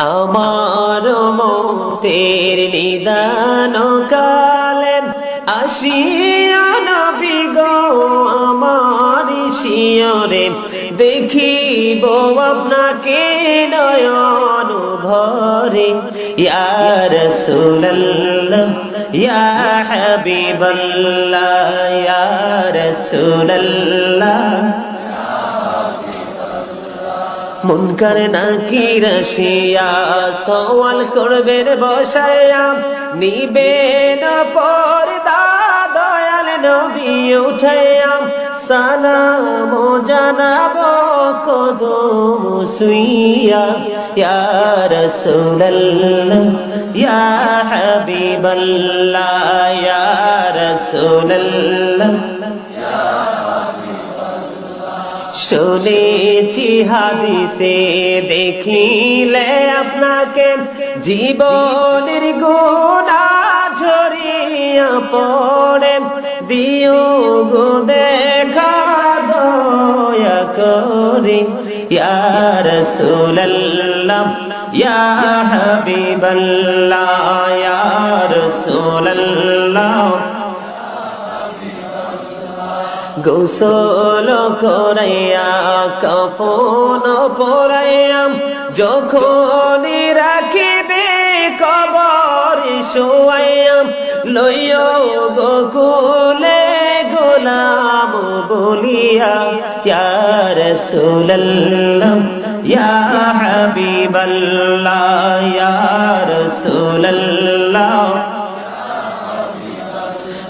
আমার মতের নিদান কালে আসিয়া নবী গো, আমার শিয়রে দেখিব আপনাকে নয়ন ভরে। ইয়া রাসূলুল্লাহ, ইয়া হাবিবাল্লাহ, ইয়া রাসূলুল্লাহ। মুনকার নাকি রসিয়া সওয়াল করবেন বসায়া। নিবেন পর্দা দয়াল নবী উঠাইয়া সালাম জানাব কদম সুইয়া ইয়া রাসূলুল্লাহ, ইয়া হাবিবাল্লাহ শুনেছি হাদিসে, দেখিলে আপনাকে জীবনের গোনা ঝরিয়া পড়ে। দিও গো দেখা করে। ইয়া রাসূলুল্লাহ, ইয়া গোসল করাইয়া, কফন পরাইয়া, যখন রাখিবে কবর শোয়াইয়া লইয় গোকুলে গোলাম বলিয়া, ইয়া রাসূলুল্লাহ, ইয়া হাবিবাল্লাহ